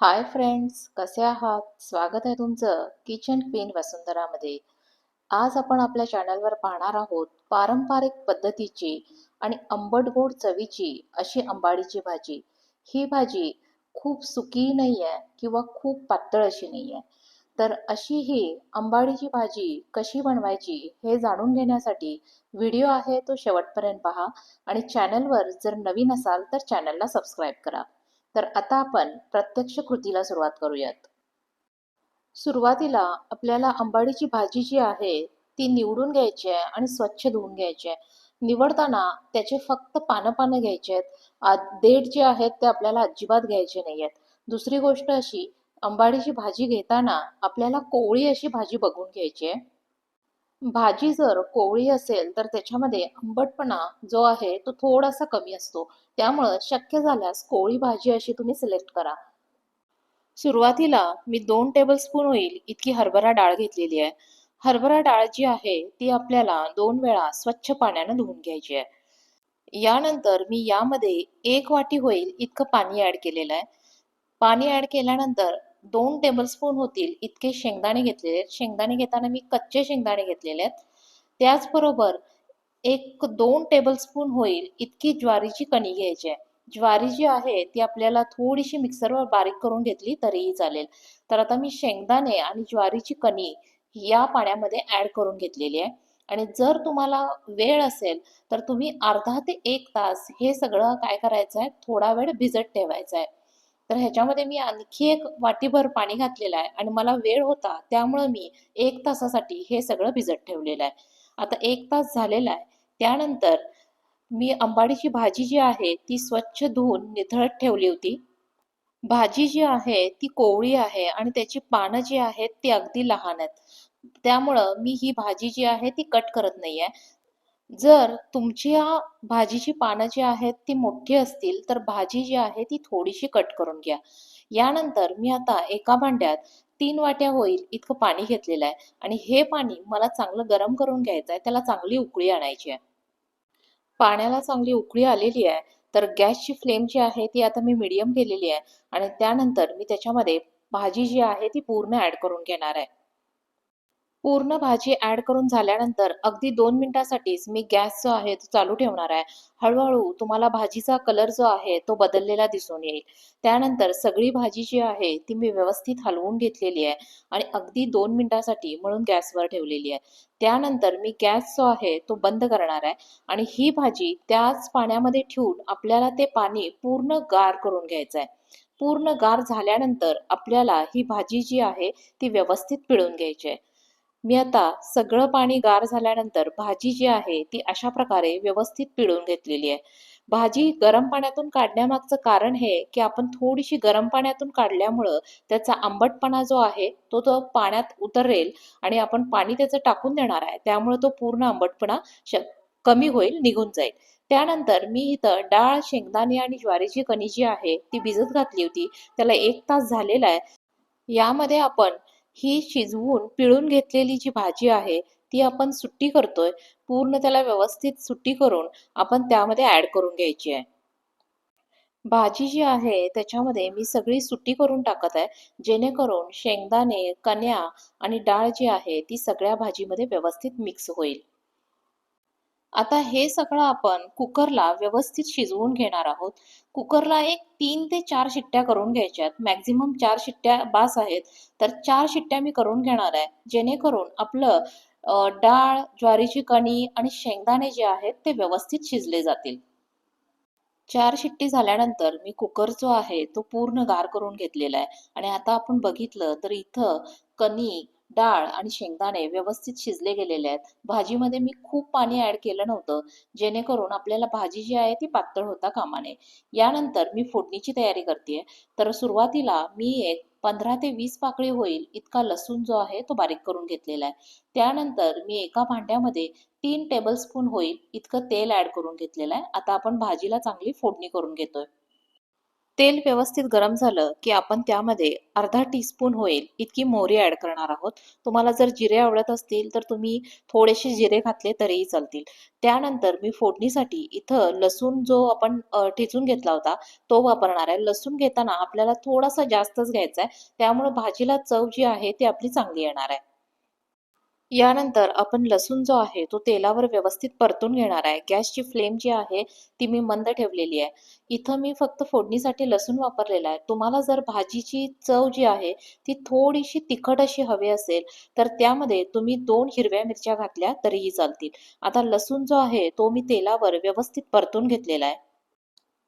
Hi friends कसे आहात? स्वागत आहे तुमचं किचन क्वीन वसुंधरामध्ये. आज आपण आपल्या चॅनलवर पाहणार आहोत पारंपरिक पद्धतीची आणि आंबट गोड चवीची अशी आंबाडीची भाजी. ही भाजी खूप सुकी नाही आहे किंवा खूप पातळ अशी नाही आहे तर अशी ही आंबाडीची भाजी कशी बनवायची हे जाणून घेण्यासाठी व्हिडिओ आहे तो शेवटपर्यंत पहा आणि चॅनलवर जर नवीन असाल तर चॅनलला सबस्क्राईब करा. तर आता आपण प्रत्यक्ष कृतीला सुरुवात करूयात. सुरुवातीला आपल्याला अंबाडीची भाजी जी आहे ती निवडून घ्यायची आहे आणि स्वच्छ धुवून घ्यायची आहे. निवडताना त्याचे फक्त पानं पानं घ्यायचे आहेत. देठ जे आहेत ते आपल्याला अजिबात घ्यायचे नाही आहेत. दुसरी गोष्ट अशी अंबाडीची भाजी घेताना आपल्याला कोवळी अशी भाजी बघून घ्यायची आहे. भाजी जर कोवळी असेल तर त्याच्यामध्ये आंबटपणा जो आहे तो थोडासा कमी असतो. त्यामुळं शक्य झाल्यास कोवळी भाजी अशी तुम्ही सिलेक्ट करा. सुरुवातीला मी दोन टेबलस्पून होईल इतकी हरभरा डाळ घेतलेली आहे. हरभरा डाळ जी आहे ती आपल्याला दोन वेळा स्वच्छ पाण्यानं धुवून घ्यायची आहे. यानंतर मी यामध्ये एक वाटी होईल इतकं पाणी ऍड केलेलं आहे. पाणी ऍड केल्यानंतर दोन टेबलस्पून होतील इतके शेंगदाणे घेतलेले आहेत. शेंगदाणे घेताना मी कच्चे शेंगदाणे घेतलेले आहेत. त्याचबरोबर एक दोन टेबलस्पून होईल इतकी ज्वारीची कणी घ्यायची आहे. ज्वारी जी आहे ती आपल्याला थोडीशी मिक्सरवर बारीक करून घेतली तरीही चालेल. तर आता मी शेंगदाणे आणि ज्वारीची कणी या पाण्यामध्ये ऍड करून घेतलेली आहे. आणि जर तुम्हाला वेळ असेल तर तुम्ही अर्धा ते एक तास हे सगळं काय करायचं आहे? थोडा वेळ भिजत ठेवायचं आहे. तर ह्याच्यामध्ये मी आणखी एक वाटीभर पाणी घातलेलं आहे आणि मला वेळ होता त्यामुळं मी एक तासासाठी हे सगळं भिजत ठेवलेलं आहे. आता एक तास झालेला आहे. त्यानंतर मी आंबाडीची भाजी जी आहे ती स्वच्छ धुवून निथळत ठेवली होती. भाजी जी आहे ती कोवळी आहे आणि त्याची पानं जी आहेत ती अगदी लहान आहेत. त्यामुळं मी ही भाजी जी आहे ती कट करत नाही आहे जर तुमची भाजीची पानं जी आहेत ती मोठी असतील तर भाजी जी आहे ती थोडीशी कट करून घ्या. यानंतर मी आता एका भांड्यात तीन वाट्या होईल इतकं पाणी घेतलेलं आहे आणि हे पाणी मला चांगलं गरम करून घ्यायचं आहे त्याला चांगली उकळी आणायची आहे. पाण्याला चांगली उकळी आलेली आहे तर गॅसची फ्लेम जी आहे ती आता मी मीडियम केलेली आहे आणि त्यानंतर मी त्याच्यामध्ये भाजी जी आहे ती पूर्ण ऍड करून घेणार आहे. पूर्ण भाजी ऍड करून झाल्यानंतर अगदी दोन मिनिटासाठीच मी गॅस जो आहे तो चालू ठेवणार आहे. हळूहळू तुम्हाला भाजीचा कलर जो आहे तो बदललेला दिसून येईल. त्यानंतर सगळी भाजी जी आहे ती मी व्यवस्थित हलवून घेतलेली आहे आणि अगदी दोन मिनिटासाठी म्हणून गॅसवर ठेवलेली आहे. त्यानंतर मी गॅस जो आहे तो बंद करणार आहे आणि ही भाजी त्याच पाण्यामध्ये ठेवून आपल्याला ते पाणी पूर्ण गार करून घ्यायचं आहे. पूर्ण गार झाल्यानंतर आपल्याला ही भाजी जी आहे ती व्यवस्थित पिळून घ्यायची आहे. मी आता सगळं पाणी गार झाल्यानंतर भाजी जी आहे ती अशा प्रकारे व्यवस्थित पिळून घेतलेली आहे. भाजी गरम पाण्यातून काढण्यामागचं कारण हे की आपण थोडीशी गरम पाण्यातून काढल्यामुळं त्याचा आंबटपणा जो आहे तो तो पाण्यात उतरेल आणि आपण पाणी त्याचं टाकून देणार आहे. त्यामुळे तो पूर्ण आंबटपणा कमी होईल निघून जाईल. त्यानंतर मी इथं डाळ शेंगदाणे आणि ज्वारीची कणी जी आहे ती भिजत घातली होती. त्याला एक तास झालेला आहे. यामध्ये आपण ही शिजवून पिळून घेतलेली जी भाजी आहे ती आपण सुट्टी करतोय पूर्ण त्याला व्यवस्थित सुट्टी करून आपण त्यामध्ये ऍड करून घ्यायची आहे. भाजी जी आहे त्याच्यामध्ये मी सगळी सुट्टी करून टाकत आहे जेणेकरून शेंगदाणे कन्या आणि डाळ जी आहे ती सगळ्या भाजीमध्ये व्यवस्थित मिक्स होईल. आता हे सगळं आपण कुकरला व्यवस्थित शिजवून घेणार आहोत. कुकरला एक तीन ते चार शिट्ट्या करून घ्यायच्यात. मॅक्झिमम चार शिट्ट्या बास आहेत. तर चार शिट्ट्या मी करून घेणार आहे. जेणेकरून आपलं डाळ ज्वारीची कणी आणि शेंगदाणे जे आहेत ते व्यवस्थित शिजले जातील. चार शिट्टी झाल्यानंतर मी कुकर जो आहे तो पूर्ण गार करून घेतलेला आहे. आणि आता आपण बघितलं तर इथं कणी डाळ आणि शेंगदाणे व्यवस्थित शिजले गेलेले आहेत. भाजीमध्ये मी खूप पाणी ऍड केलं नव्हतं. जेणेकरून आपल्याला भाजी जी आहे ती पातळ होता कामाने. यानंतर मी फोडणीची तयारी करते तर सुरुवातीला मी एक पंधरा ते वीस पाकळी होईल इतका लसूण जो आहे तो बारीक करून घेतलेला आहे. त्यानंतर मी एका भांड्यामध्ये तीन टेबलस्पून होईल इतकं तेल ऍड करून घेतलेलं आहे. आता आपण भाजीला चांगली फोडणी करून घेतोय. तेल व्यवस्थित गरम झालं की आपण त्यामध्ये अर्धा टीस्पून होईल इतकी मोहरी ॲड करणार आहोत. तुम्हाला जर जिरे आवडत असतील तर तुम्ही थोडेसे जिरे घातले तरीही चालतील. त्यानंतर मी फोडणीसाठी इथं लसूण जो आपण ठेचून घेतला होता तो वापरणार आहे. लसूण घेताना आपल्याला थोडासा जास्तच घ्यायचा आहे. त्यामुळे भाजीला चव जी आहे ती आपली चांगली येणार आहे. यानंतर आपण लसूण जो आहे तो तेलावर व्यवस्थित परतून घेणार आहे. गॅसची फ्लेम जी आहे ती मी मंद ठेवलेली आहे. इथं मी फक्त फोडणीसाठी लसूण वापरलेला आहे. तुम्हाला जर भाजीची चव जी आहे ती थोडीशी तिखट अशी हवी असेल तर त्यामध्ये तुम्ही दोन हिरव्या मिरच्या घातल्या तरीही चालतील. आता लसूण जो आहे तो मी तेलावर व्यवस्थित परतून घेतलेला आहे.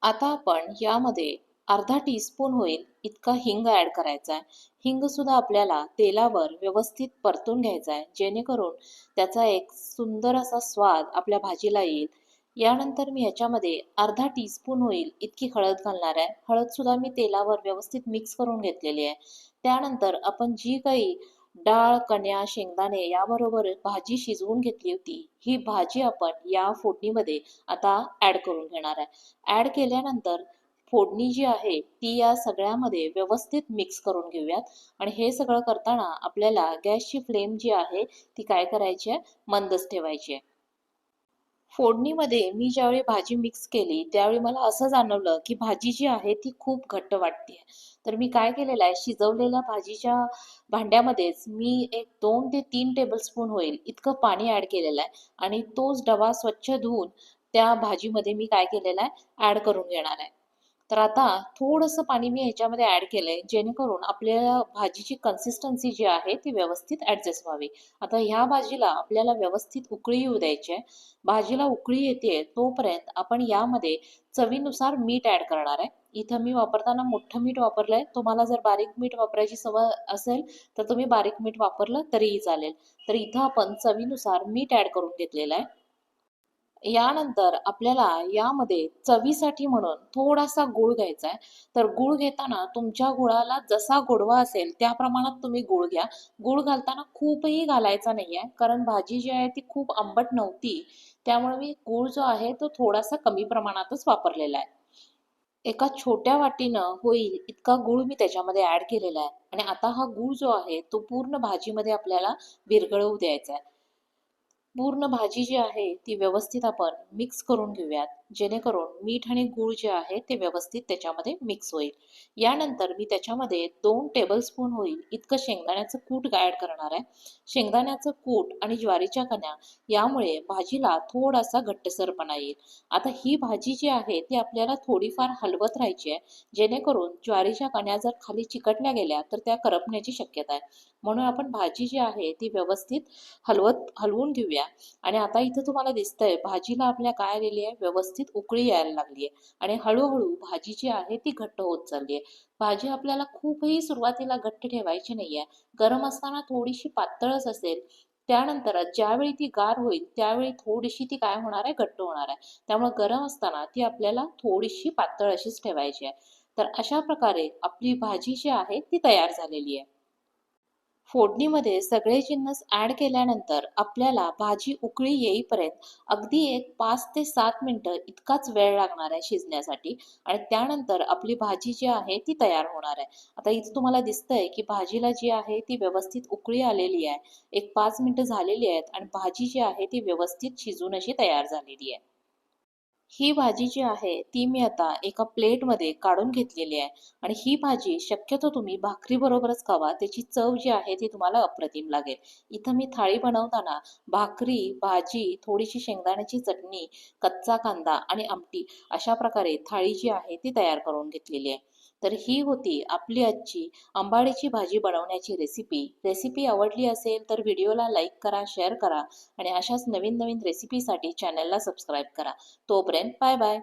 आता आपण यामध्ये अर्धा टीस्पून होईल इतका हिंग ॲड करायचा आहे हिंग सुद्धा आपल्याला तेलावर व्यवस्थित परतून घ्यायचा आहे जेणेकरून त्याचा एक सुंदर असा स्वाद आपल्या भाजीला येईल. यानंतर मी ह्याच्यामध्ये अर्धा टीस्पून होईल इतकी हळद घालणार आहे हळद सुद्धा मी तेलावर व्यवस्थित मिक्स करून घेतलेली आहे. त्यानंतर आपण जी काही डाळ कण्या शेंगदाणे याबरोबर भाजी शिजवून घेतली होती ही भाजी आपण या फोडणीमध्ये आता ॲड करून घेणार आहे ॲड केल्यानंतर फोडणी जी आहे ती या सगळ्यामध्ये व्यवस्थित मिक्स करून घेऊयात. आणि हे सगळं करताना आपल्याला गॅसची फ्लेम जी आहे ती काय करायची आहे? मंदच ठेवायची आहे. फोडणीमध्ये मी ज्यावेळी भाजी मिक्स केली त्यावेळी मला असं जाणवलं की भाजी जी आहे ती खूप घट्ट वाटते तर मी काय केलेलं आहे? शिजवलेल्या भाजीच्या भांड्यामध्येच मी एक दोन ते तीन टेबलस्पून होईल इतकं पाणी ॲड केलेलं आहे. आणि तोच डबा स्वच्छ धुवून त्या भाजीमध्ये मी काय केलेला आहे? ॲड करून घेणार आहे. तर आता थोडंसं पाणी मी ह्याच्यामध्ये ॲड केलंय. जेणेकरून आपल्या भाजीची कन्सिस्टन्सी जी आहे ती व्यवस्थित ॲडजस्ट व्हावी. आता ह्या भाजीला आपल्याला व्यवस्थित उकळी येऊ द्यायची आहे. भाजीला उकळी येते तोपर्यंत आपण यामध्ये चवीनुसार मीठ ॲड करणार आहे. इथं मी वापरताना मोठं मीठ वापरलंय. तुम्हाला जर बारीक मीठ वापरायची सवय असेल तर तुम्ही बारीक मीठ वापरलं तरीही चालेल. तर इथं आपण चवीनुसार मीठ ॲड करून घेतलेलं आहे. यानंतर आपल्याला यामध्ये चवीसाठी म्हणून थोडासा गूळ घ्यायचा आहे. तर गुळ घेताना तुमच्या गुळाला जसा गोडवा असेल त्या प्रमाणात तुम्ही गूळ घ्या. गूळ घालताना खूपही घालायचा नाही आहे कारण भाजी जी आहे ती खूप आंबट नव्हती. त्यामुळे मी गूळ जो आहे तो थोडासा कमी प्रमाणातच वापरलेला आहे. एका छोट्या वाटीनं होईल इतका गूळ मी त्याच्यामध्ये ऍड केलेला आहे. आणि आता हा गूळ जो आहे तो पूर्ण भाजीमध्ये आपल्याला विरघळवू द्यायचा आहे. पूर्ण भाजी जी आहे ती व्यवस्थित आपण मिक्स करून घेऊयात. जेणेकरून मीठ आणि गूळ जे आहे ते व्यवस्थित त्याच्यामध्ये मिक्स होईल. यानंतर मी त्याच्यामध्ये दोन टेबलस्पून होईल इतकं शेंगदाण्याचं कूट ॲड करणार आहे. शेंगदाण्याचं कूट आणि ज्वारीच्या कण्या यामुळे भाजीला थोडासा घट्टसरपणा येईल. आता ही भाजी जी आहे ती आपल्याला थोडीफार हलवत राहायची आहे जेणेकरून ज्वारीच्या कण्या जर खाली चिकटल्या गेल्या तर त्या करपण्याची शक्यता आहे. म्हणून आपण भाजी जी आहे ती व्यवस्थित हलवत हलवून घेऊया. आणि आता इथं तुम्हाला दिसतंय भाजीला आपल्या काय आलेली आहे? व्यवस्थित उकळी यायला लागली आहे आणि हळूहळू भाजी जी आहे ती घट्ट होत चालली आहे भाजी आपल्याला खूपही सुरुवातीला घट्ट ठेवायची नाही आहे गरम असताना थोडीशी पातळच असेल त्यानंतर ज्यावेळी ती गार होईल त्यावेळी थोडीशी ती काय होणार आहे? घट्ट होणार आहे. त्यामुळे गरम असताना ती आपल्याला थोडीशी पातळ अशीच ठेवायची आहे. तर अशा प्रकारे आपली भाजी जी आहे ती तयार झालेली आहे. फोडणीमध्ये सगळे जिन्नस ॲड केल्यानंतर आपल्याला भाजी उकळी येईपर्यंत अगदी एक पाच ते सात मिनटं इतकाच वेळ लागणार आहे शिजण्यासाठी. आणि त्यानंतर आपली भाजी जी आहे ती तयार होणार आहे. आता इथं तुम्हाला दिसतंय की भाजीला जी आहे ती व्यवस्थित उकळी आलेली आहे. एक पाच मिनटं झालेली आहेत आणि भाजी जी आहे ती व्यवस्थित शिजून अशी तयार झालेली आहे. ही भाजी जी आहे ती मी आता एका प्लेटमध्ये काढून घेतलेली आहे. आणि ही भाजी शक्यतो तुम्ही भाकरीबरोबरच खावा. त्याची चव जी आहे ती तुम्हाला अप्रतिम लागेल. इथं मी थाळी बनवताना भाकरी भाजी थोडीशी शेंगदाण्याची चटणी कच्चा कांदा आणि आमटी अशा प्रकारे थाळी जी आहे ती तयार करून घेतलेली आहे. तर ही होती आपली आजची आंबाडीची भाजी बनवण्याची रेसिपी रेसिपी आवडली असेल तर व्हिडिओला लाईक करा शेअर करा आणि अशाच नवीन नवीन रेसिपीसाठी चॅनलला सबस्क्राईब करा. तोपर्यंत बाय बाय